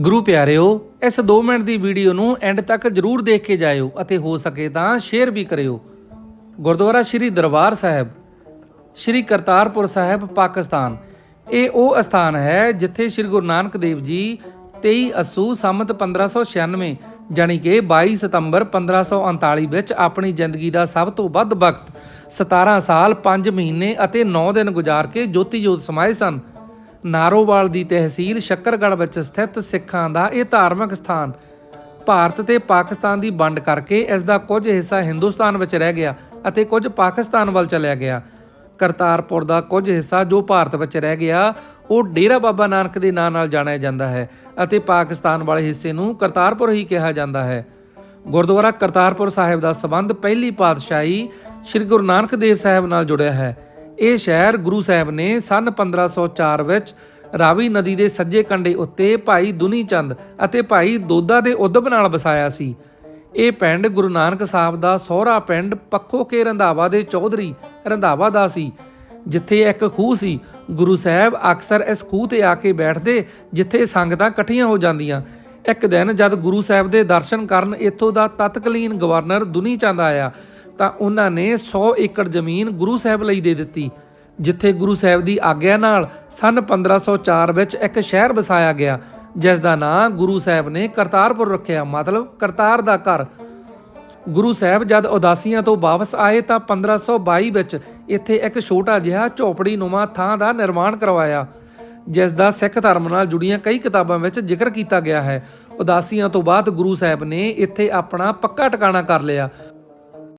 ਗੁਰੂ ਪਿਆਰਿਓ, ਇਸ 2 ਮਿੰਟ ਦੀ ਵੀਡੀਓ ਨੂੰ ਐਂਡ ਤੱਕ ਜਰੂਰ ਦੇਖ ਕੇ ਜਾਇਓ ਅਤੇ ਹੋ ਸਕੇ ਤਾਂ ਸ਼ੇਅਰ ਵੀ ਕਰਿਓ। ਗੁਰਦੁਆਰਾ ਸ੍ਰੀ ਦਰਬਾਰ ਸਾਹਿਬ, ਸ੍ਰੀ ਕਰਤਾਰਪੁਰ ਸਾਹਿਬ, ਪਾਕਿਸਤਾਨ। ਇਹ ਉਹ ਸਥਾਨ ਹੈ ਜਿੱਥੇ ਸ੍ਰੀ ਗੁਰੂ ਨਾਨਕ ਦੇਵ ਜੀ 23 ਅਸੂ ਸੰਮਤ 1596 ਜਾਣੀ ਕਿ 22 ਸਤੰਬਰ 1539 ਵਿੱਚ ਆਪਣੀ ਜ਼ਿੰਦਗੀ ਦਾ ਸਭ ਤੋਂ ਵੱਧ ਵਕਤ 17 ਸਾਲ 5 ਮਹੀਨੇ ਅਤੇ 9 ਦਿਨ ਗੁਜ਼ਾਰ ਕੇ ਜੋਤੀ ਜੋਤ ਸਮਾਏ ਸਨ। ਨਾਰੋਵਾਲ ਦੀ ਤਹਿਸੀਲ ਸ਼ੱਕਰਗੜ੍ਹ ਵਿੱਚ ਸਥਿਤ ਸਿੱਖਾਂ ਦਾ ਇਹ ਧਾਰਮਿਕ ਸਥਾਨ। ਭਾਰਤ ਤੇ ਪਾਕਿਸਤਾਨ ਦੀ ਵੰਡ ਕਰਕੇ ਇਸ ਦਾ ਕੁਝ ਹਿੱਸਾ ਹਿੰਦੁਸਤਾਨ ਵਿੱਚ ਰਹਿ ਗਿਆ ਅਤੇ ਕੁਝ ਪਾਕਿਸਤਾਨ ਵੱਲ ਚਲਿਆ ਗਿਆ। ਕਰਤਾਰਪੁਰ ਦਾ ਕੁਝ ਹਿੱਸਾ ਜੋ ਭਾਰਤ ਵਿੱਚ ਰਹਿ ਗਿਆ, ਉਹ ਡੇਰਾ ਬਾਬਾ ਨਾਨਕ ਦੇ ਨਾਂ ਨਾਲ ਜਾਣਿਆ ਜਾਂਦਾ ਹੈ ਅਤੇ ਪਾਕਿਸਤਾਨ ਵਾਲੇ ਹਿੱਸੇ ਨੂੰ ਕਰਤਾਰਪੁਰ ਹੀ ਕਿਹਾ ਜਾਂਦਾ ਹੈ। ਗੁਰਦੁਆਰਾ ਕਰਤਾਰਪੁਰ ਸਾਹਿਬ ਦਾ ਸਬੰਧ ਪਹਿਲੀ ਪਾਤਸ਼ਾਹੀ ਸ੍ਰੀ ਗੁਰੂ ਨਾਨਕ ਦੇਵ ਸਾਹਿਬ ਨਾਲ ਜੁੜਿਆ ਹੈ। ਇਹ ਸ਼ਹਿਰ ਗੁਰੂ ਸਾਹਿਬ ਨੇ ਸੰਨ 1504 ਵਿੱਚ ਰਾਵੀ ਨਦੀ ਦੇ ਸੱਜੇ ਕੰਢੇ ਉੱਤੇ ਭਾਈ ਦੁਨੀ ਚੰਦ ਅਤੇ ਭਾਈ ਦੋਦਾ ਦੇ ਉਦਬ ਨਾਲ ਵਸਾਇਆ ਸੀ। ਇਹ ਪਿੰਡ ਗੁਰੂ ਨਾਨਕ ਸਾਹਿਬ ਦਾ ਸਹੁਰਾ ਪਿੰਡ ਪੱਖੋ ਕੇ ਰੰਧਾਵਾ ਦੇ ਚੌਧਰੀ ਰੰਧਾਵਾ ਦਾ ਸੀ, ਜਿੱਥੇ ਇੱਕ ਖੂਹ ਸੀ। ਗੁਰੂ ਸਾਹਿਬ ਅਕਸਰ ਇਸ ਖੂਹ ਤੇ ਆ ਕੇ ਬੈਠਦੇ, ਜਿੱਥੇ ਸੰਗਤਾਂ ਇਕੱਠੀਆਂ ਹੋ ਜਾਂਦੀਆਂ। ਇੱਕ ਦਿਨ ਜਦ ਗੁਰੂ ਸਾਹਿਬ ਦੇ ਦਰਸ਼ਨ ਕਰਨ ਇੱਥੋਂ ਦਾ ਤਤਕਾਲੀਨ ਗਵਰਨਰ ਦੁਨੀ ਚੰਦ ਆਇਆ ਤਾਂ ਉਹਨਾਂ ਨੇ 100 ਏਕੜ ਜ਼ਮੀਨ ਗੁਰੂ ਸਾਹਿਬ ਲਈ ਦੇ ਦਿੱਤੀ, ਜਿੱਥੇ ਗੁਰੂ ਸਾਹਿਬ ਦੀ ਆਗਿਆ ਨਾਲ ਸਨ 1504 ਵਿੱਚ ਇੱਕ ਸ਼ਹਿਰ ਵਸਾਇਆ ਗਿਆ, ਜਿਸ ਦਾ ਨਾਂ ਗੁਰੂ ਸਾਹਿਬ ਨੇ ਕਰਤਾਰਪੁਰ ਰੱਖਿਆ, ਮਤਲਬ ਕਰਤਾਰ ਦਾ ਘਰ। ਗੁਰੂ ਸਾਹਿਬ ਜਦ ਉਦਾਸੀਆਂ ਤੋਂ ਵਾਪਸ ਆਏ ਤਾਂ 1522 ਵਿੱਚ ਇੱਥੇ ਇੱਕ ਛੋਟਾ ਜਿਹਾ ਝੋਪੜੀ ਨੁਮਾ ਥਾਂ ਦਾ ਨਿਰਮਾਣ ਕਰਵਾਇਆ, ਜਿਸ ਦਾ ਸਿੱਖ ਧਰਮ ਨਾਲ ਜੁੜੀਆਂ ਕਈ ਕਿਤਾਬਾਂ ਵਿੱਚ ਜ਼ਿਕਰ ਕੀਤਾ ਗਿਆ ਹੈ। ਉਦਾਸੀਆਂ ਤੋਂ ਬਾਅਦ ਗੁਰੂ ਸਾਹਿਬ ਨੇ ਇੱਥੇ ਆਪਣਾ ਪੱਕਾ ਟਿਕਾਣਾ ਕਰ ਲਿਆ।